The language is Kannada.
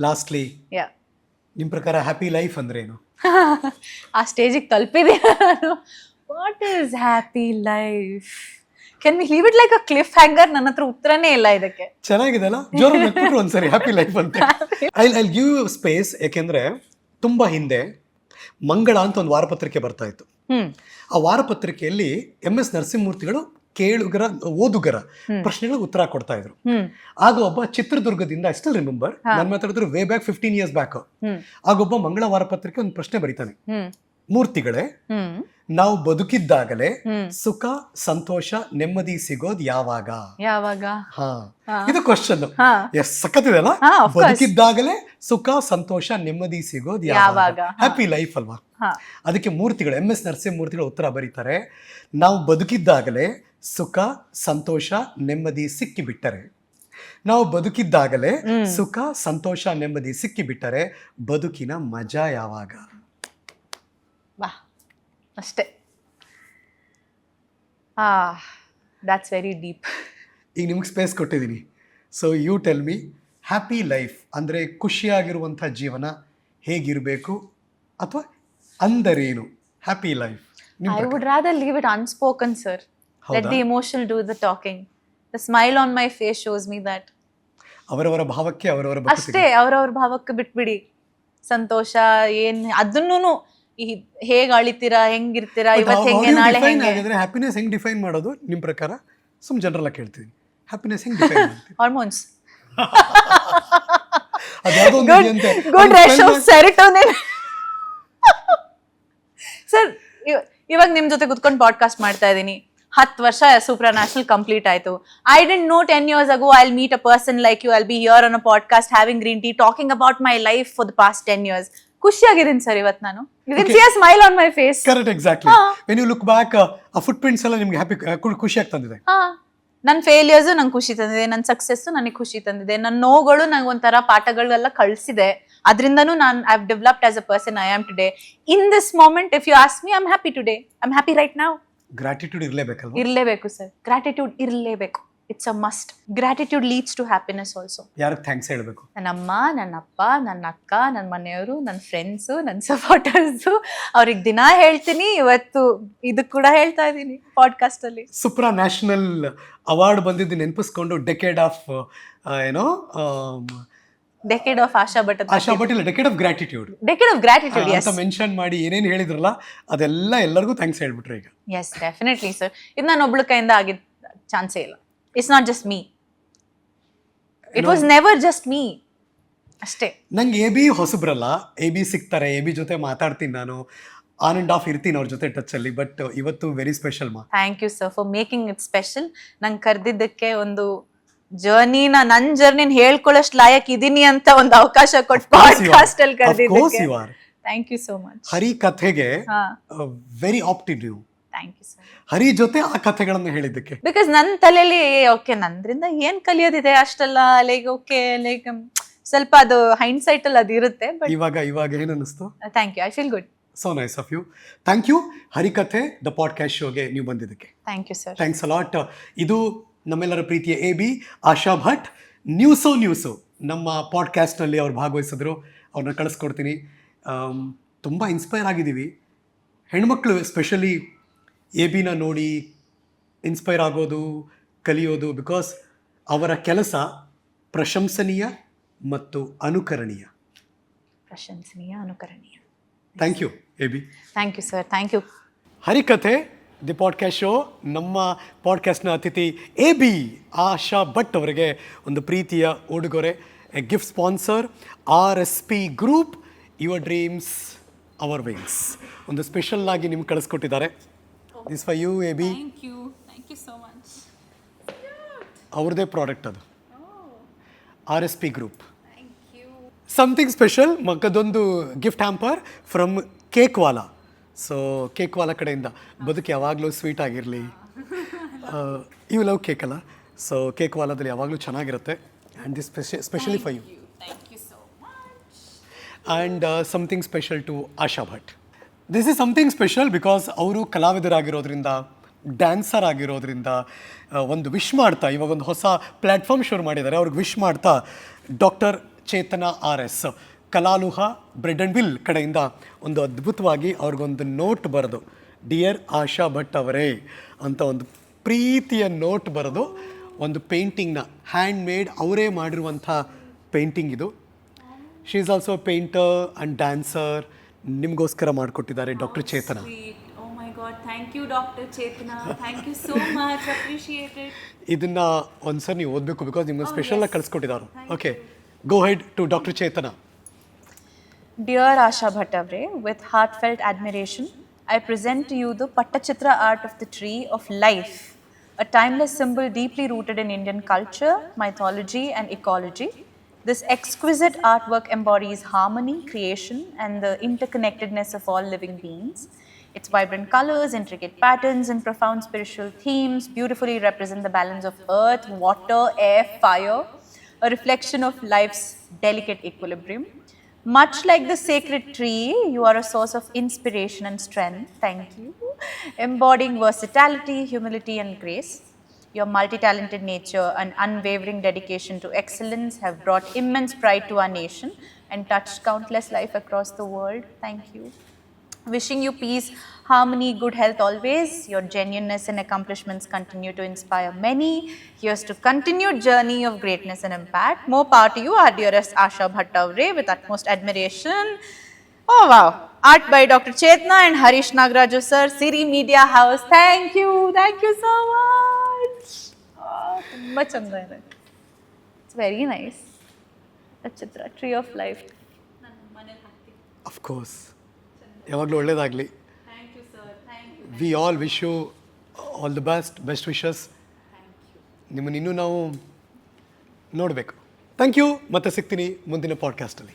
ಲಾಸ್ಟ್ಲಿ ಯಾ ನಿಮ್ಮ ಪ್ರಕಾರ ಹ್ಯಾಪಿ ಲೈಫ್ ಅಂದ್ರೇನು? ಆ ಸ್ಟೇಜಿಗೆ ತಲುಪಿದೆ ನಾನು. What is happy life can we leave it like a cliffhanger ನನ್ನ ಹತ್ರ ಉತ್ತರನೇ ಇಲ್ಲ ಇದಕ್ಕೆ. ಚೆನ್ನಾಗಿದೆ ಅಲ್ಲ ಜೋರು ನಕ್ಬಿಟ್ರು ಒಂದ್ಸರಿ ಹ್ಯಾಪಿ ಲೈಫ್ ಅಂತ. ಐ ಐ ಗಿವ್ ಸ್ಪೇಸ್ ಯಾಕೆಂದ್ರೆ ತುಂಬಾ ಹಿಂದೆ ಮಂಗಳ ಅಂತ ಒಂದು ವಾರಪತ್ರಿಕೆ ಬರ್ತಾ ಇತ್ತು. ಆ ವಾರಪತ್ರಿಕೆಯಲ್ಲಿ ಎಂ ಎಸ್ ನರಸಿಂಹಮೂರ್ತಿಗಳು ಕೇಳುಗರ ಓದುಗರ ಪ್ರಶ್ನೆಗಳಿಗೆ ಉತ್ತರ ಕೊಡ್ತಾ ಇದ್ರು. ಆಗ ಒಬ್ಬ ಚಿತ್ರದುರ್ಗದಿಂದ ಐ ಸ್ಟಿಲ್ ರಿಮೆಂಬರ್ ನಾನು ಮಾತಾಡಿದ್ರು way back fifteen years back ಆಗೊಬ್ಬ ಮಂಗಳವಾರ ಪತ್ರಿಕೆ ಒಂದು ಪ್ರಶ್ನೆ ಬರೀತಾನೆ. ಮೂರ್ತಿಗಳೇ ನಾವು ಬದುಕಿದ್ದಾಗಲೇ ಸುಖ ಸಂತೋಷ ನೆಮ್ಮದಿ ಸಿಗೋದ್ ಯಾವಾಗ? ಯಾವಾಗ. ಇದು ಕ್ವಶನ್ ಸಖತ್ತಿದೆ ಅಲ್ಲ? ಬದುಕಿದ್ದಾಗಲೇ ಸುಖ ಸಂತೋಷ ನೆಮ್ಮದಿ ಸಿಗೋದು ಯಾವಾಗ? ಹ್ಯಾಪಿ ಲೈಫ್ ಅಲ್ವಾ? ಅದಕ್ಕೆ ಮೂರ್ತಿಗಳು ಎಂ ಎಸ್ ನರಸಿಂಹ ಮೂರ್ತಿಗಳು ಉತ್ತರ ಬರೀತಾರೆ ನಾವು ಬದುಕಿದ್ದಾಗಲೇ ಸುಖ ಸಂತೋಷ ನೆಮ್ಮದಿ ಸಿಕ್ಕಿಬಿಟ್ಟರೆ. ನಾವು ಬದುಕಿದ್ದಾಗಲೇ ಸುಖ ಸಂತೋಷ ನೆಮ್ಮದಿ ಸಿಕ್ಕಿಬಿಟ್ಟರೆ ಬದುಕಿನ ಮಜಾ ಯಾವಾಗ? ವಾ ಅಷ್ಟೇ. ಆ ದ್ಯಾಟ್ಸ್ ವೆರಿ ಡೀಪ್ ಈಗ ನಿಮ್ಗೆ ಸ್ಪೇಸ್ ಕೊಟ್ಟಿದ್ದೀನಿ. So you tell me happy life ಅಂದರೆ ಖುಷಿಯಾಗಿರುವಂಥ ಜೀವನ ಹೇಗಿರಬೇಕು ಅಥವಾ ಅಂದರೇನು? Happy life I would rather leave it unspoken sir. Let the emotion do the talking the smile on my face shows me that ಅವರವರ ಭಾವಕ್ಕೆ ಅವರವರ ಅಷ್ಟೇ ಅವ್ರವ್ರ ಭಾವಕ್ಕೆ ಬಿಟ್ಬಿಡಿ. ಸಂತೋಷ ಏನ್ ಅದನ್ನೂ ಹೇಗ್ ಅಳಿತೀರಾ ಹೆಂಗಿರ್ತೀರಾ ಇವತ್ ಹೆಂಗೆ ನಾಳೆ ಹೆಂಗೆ? ಹ್ಯಾಪಿನೆಸ್ ಹೆಂಗ್ ಡಿಫೈನ್ ಮಾಡೋದು? ನಿಮ್ಮ ಪ್ರಕಾರ? ಸುಮ್ ಜನರಲ್ ಆಗಿ ಕೇಳ್ತೀನಿ. ಹ್ಯಾಪಿನೆಸ್ ಹೆಂಗ್ define hormones good of sir ಇವಾಗ ನಿಮ್ ಜೊತೆ ಕುತ್ಕೊಂಡು ಪಾಡ್ಕಾಸ್ಟ್ ಮಾಡ್ತಾ ಇದ್ದೀನಿ ಹತ್ತು ವರ್ಷ ಸೂಪರ್ ನ್ಯಾಷನಲ್ ಕಂಪ್ಲೀಟ್ ಆಯ್ತು. I didn't know ten years ago I meet a person like you I'll be here on a podcast having green tea talking about my life for the past ten years ಖುಷಿಯಾಗಿದ್ದೀನಿ sir ಇವತ್ತು ನಾನು. Smile on my face correct exactly when you look back ಆ ಫುಟ್ ಪ್ರಿಂಟ್ಸ್ ಎಲ್ಲ ನಿಮ್ಗೆ ಹ್ಯಾಪಿ ಖುಷಿ ತಂದಿದೆ ನನ್ನ ಫೇಲಿಯರ್ಸ್ ನಂಗೆ ಖುಷಿ ತಂದಿದೆ ನನ್ನ ಸಕ್ಸಸ್ ನನಗೆ ಖುಷಿ ತಂದಿದೆ ನನ್ನ ನೋವುಗಳು ನಂಗೆ ಒಂಥರ ಪಾಠಗಳೆಲ್ಲ ಕಳಿಸಿದೆ. ಅದರಿಂದನೂ ನಾನು I developed as a person I am today in this moment if you ask me I'm happy today I'm happy right ನಾವು ಗ್ರಾಟಿಟ್ಯೂಡ್ ಇರಲೇಬೇಕಲ್ವಾ? ಇರಲೇಬೇಕು ಸರ್. ಗ್ರಾಟಿಟ್ಯೂಡ್ ಇರಲೇಬೇಕು. It's a must gratitude leads to happiness also ಯಾರಿಗೆ ಥ್ಯಾಂಕ್ಸ್ ಹೇಳಬೇಕು? ನನ್ನ ಅಮ್ಮ ನನ್ನ ಅಪ್ಪ ನನ್ನ ಅಕ್ಕ ನನ್ನ ಮನೆಯವರು ನನ್ನ ಫ್ರೆಂಡ್ಸು ನನ್ನ ಸಪೋರ್ಟರ್ಸು ಅವ್ರಿಗೆ ದಿನ ಹೇಳ್ತೀನಿ ಇವತ್ತು ಇದು ಕೂಡ ಹೇಳ್ತಾ ಇದ್ದೀನಿ ಪಾಡ್ಕಾಸ್ಟಲ್ಲಿ ಸುಪ್ರಾ ನ್ಯಾಷನಲ್ ಅವಾರ್ಡ್ ಬಂದಿದ್ದು ನೆನಪಿಸ್ಕೊಂಡು ಡೆಕೆಡ್ ಆಫ್ ಏನೋ decade of Asha Bhat Asha Patel decade of gratitude decade of gratitude yes ಅಂತ ಮೆನ್ಷನ್ ಮಾಡಿ ಏನೇನು ಹೇಳಿದ್ರಲ್ಲ ಅದೆಲ್ಲ ಎಲ್ಲರಿಗೂ ಥ್ಯಾಂಕ್ಸ್ ಹೇಳ್ಬಿಟ್ರೆ ಈಗ. ಎಸ್ ಡೆಫಿನೆಟ್ಲಿ ಸರ್ ಇದು ನಾನು ಒಬ್ಳ ಕೈಯಿಂದ ಆಗಿದ್ದ ಚಾನ್ಸೇ ಇಲ್ಲ. It's not just me it was never just me ಅಷ್ಟೇ. ನಂಗೆ ಎ ಬಿ ಹೊಸಬ್ರಲ್ಲ. ಎ ಬಿ ಸಿಗ್ತಾರೆ ಎ ಬಿ ಜೊತೆ ಮಾತಾಡ್ತೀನಿ ನಾನು. ಆನ್ ಅಂಡ್ ಆಫ್ ಇರ್ತೀನಿ ಅವ್ರ ಜೊತೆ ಟಚಲ್ಲಿ ಬಟ್ ಇವತ್ತು ವೆರಿ ಸ್ಪೆಷಲ್ ಮಾ. Thank you sir for making it special ನಂಗೆ ಕರೆದಿದ್ದಕ್ಕೆ ಒಂದು ಜರ್ನಿನ ನನ್ ಜರ್ನಿನ ಹೇಳ್ಕೊಳ್ಳೋಷ್ಟು ಲಾಯಕ್ ಇದೀನಿ ಅಂತ ಒಂದು ಅವಕಾಶ ಕೊಟ್ಟು ಪಾಡ್ಕಾಸ್ಟ್ ಅಲ್ಲಿ ಕರೆದಿದ್ದಕ್ಕೆ. You thank you so much ಹರಿ ಕಥೆಗೆ ವೆರಿ ಆಪ್ಟಿವ್ ನೀವು ಥ್ಯಾಂಕ್ ಯು ಸರ್ ಹರಿ ಜೊತೆ ಆ ಕಥೆಗಳನ್ನು ಹೇಳಿದ್ದಕ್ಕೆ. ಬಿಕಾಸ್ ನನ್ನ ತಲೆಯಲ್ಲಿ ಓಕೆ ನಂದ್ರಿಂದ ಏನ್ ಕಲಿಯೋದಿದೆ ಅಷ್ಟೆಲ್ಲ ಲೈಕ್ ಓಕೆ ಲೈಕ್ ಸ್ವಲ್ಪ ಅದು ಹೈಂಡ್ ಸೈಟ್ ಅಲ್ಲಿ ಅದು ಇರುತ್ತೆ ಬಟ್ ಇವಾಗ ಇವಾಗ ಏನು ಅನಿಸ್ತು thank you I feel good so nice of you thank you Harikathe the podcast ಶೋಗೆ ನೀವು ಬಂದಿದ್ದಕ್ಕೆ. Thank you sir thanks a lot ಇದು ನಮ್ಮೆಲ್ಲರ ಪ್ರೀತಿಯ ಎ ಬಿ ಆಶಾ ಭಟ್ ನ್ಯೂಸೋ ನ್ಯೂಸು ನಮ್ಮ ಪಾಡ್ಕ್ಯಾಸ್ಟ್ನಲ್ಲಿ ಅವ್ರು ಭಾಗವಹಿಸಿದ್ರು ಅವ್ರನ್ನ ಕಳಿಸ್ಕೊಡ್ತೀನಿ. ತುಂಬ ಇನ್ಸ್ಪೈರ್ ಆಗಿದ್ದೀವಿ. ಹೆಣ್ಮಕ್ಳು ಸ್ಪೆಷಲಿ ಎ ಬಿನ ನೋಡಿ ಇನ್ಸ್ಪೈರ್ ಆಗೋದು ಕಲಿಯೋದು ಬಿಕಾಸ್ ಅವರ ಕೆಲಸ ಪ್ರಶಂಸನೀಯ ಮತ್ತು ಅನುಕರಣೀಯ. ಪ್ರಶಂಸನೀಯ ಅನುಕರಣೀಯ. Thank you A B. Thank you sir thank you Harikathe the podcast show ನಮ್ಮ ಪಾಡ್ಕ್ಯಾಸ್ಟ್ನ ಅತಿಥಿ ಎ ಬಿ ಆಶಾ ಭಟ್ ಅವರಿಗೆ ಒಂದು ಪ್ರೀತಿಯ ಉಡುಗೊರೆ a gift sponsor R S P group your dreams our wings ಒಂದು ಸ್ಪೆಷಲ್ ಆಗಿ ನಿಮ್ಗೆ ಕಳಿಸ್ಕೊಟ್ಟಿದ್ದಾರೆ. This for you A B ಅವ್ರದೇ ಪ್ರಾಡಕ್ಟ್ ಅದು. R S P group. Something special ಮಗದೊಂದು gift hamper from Cakewala so Cakewala ಕಡೆಯಿಂದ. ಬದುಕು ಯಾವಾಗಲೂ ಸ್ವೀಟ್ ಆಗಿರಲಿ. ಯು ಲವ್ ಕೇಕ್ ಅಲ್ಲ? ಸೊ ಕೇಕ್ ವಾಲದಲ್ಲಿ ಯಾವಾಗಲೂ ಚೆನ್ನಾಗಿರುತ್ತೆ. And this ಸ್ಪೆಷ specially for you. And something special to Asha Bhat this is something special because ಅವರು ಕಲಾವಿದರಾಗಿರೋದ್ರಿಂದ ಡ್ಯಾನ್ಸರ್ ಆಗಿರೋದ್ರಿಂದ ಆ, ಒಂದು ವಿಶ್ ಮಾಡ್ತಾ ಇವಾಗ ಒಂದು ಹೊಸ ಪ್ಲ್ಯಾಟ್ಫಾರ್ಮ್ ಶುರು ಮಾಡಿದ್ದಾರೆ. ಅವ್ರಿಗೆ ವಿಶ್ ಮಾಡ್ತಾ ಡಾಕ್ಟರ್ ಚೇತನ ಆರ್ ಎಸ್ ಕಲಾಲುಹ ಬ್ರೆಡ್ ಆ್ಯಂಡ್ ವಿಲ್ ಕಡೆಯಿಂದ ಒಂದು ಅದ್ಭುತವಾಗಿ ಅವ್ರಿಗೊಂದು ನೋಟ್ ಬರೆದು ಡಿಯರ್ ಆಶಾ ಭಟ್ ಅವರೇ ಅಂತ ಒಂದು ಪ್ರೀತಿಯ ನೋಟ್ ಬರೆದು ಒಂದು ಪೇಂಟಿಂಗ್ನ ಹ್ಯಾಂಡ್ ಮೇಡ್ ಅವರೇ ಮಾಡಿರುವಂಥ ಪೇಂಟಿಂಗ್ ಇದು. She is also painter and dancer ನಿಮಗೋಸ್ಕರ ಮಾಡಿಕೊಟ್ಟಿದ್ದಾರೆ doctor Chetana thank you doctor Chetana thank you so much appreciated. ಇದನ್ನ ಒಂದ್ಸರಿ ನೀವು ಓದಬೇಕು ಬಿಕಾಸ್ ನಿಮ್ಗೆ ಸ್ಪೆಷಲ್ ಆಗಿ ಕಳಿಸ್ಕೊಟ್ಟಿದ್ದಾರೆ okay go ahead to doctor Chetana Dear Asha Bhattavre, with heartfelt admiration, I present to you the Pattachitra art of the tree of life, a timeless symbol deeply rooted in Indian culture, mythology, and ecology. This exquisite artwork embodies harmony, creation, and the interconnectedness of all living beings. Its vibrant colors, intricate patterns, and profound spiritual themes beautifully represent the balance of earth, water, air, fire, a reflection of life's delicate equilibrium. Much like the sacred tree, you are a source of inspiration and strength. Thank you. Embodying versatility, humility, and grace. Your multi talented nature and unwavering dedication to excellence have brought immense pride to our nation and touched countless lives across the world. Thank you. Wishing you peace, harmony, good health always. Your genuineness and accomplishments continue to inspire many. Here's to continued journey of greatness and impact. More power to you, our dearest Asha Bhattavre, with utmost admiration. Oh wow! Art by Dr. Chetna and Harish Nagraju sir, Siri Media House. Thank you, thank you so much. Oh, ತುಂಬಾ ಚಂದ ಇದೆ it's very nice Chitra tree of life of course ಯಾವಾಗಲೂ you. We all wish you all the best best wishes ನಿಮ್ಮನ್ನು ಇನ್ನೂ ನಾವು ನೋಡಬೇಕು. ಥ್ಯಾಂಕ್ ಯು ಮತ್ತೆ ಸಿಗ್ತೀನಿ ಮುಂದಿನ ಪಾಡ್ಕಾಸ್ಟಲ್ಲಿ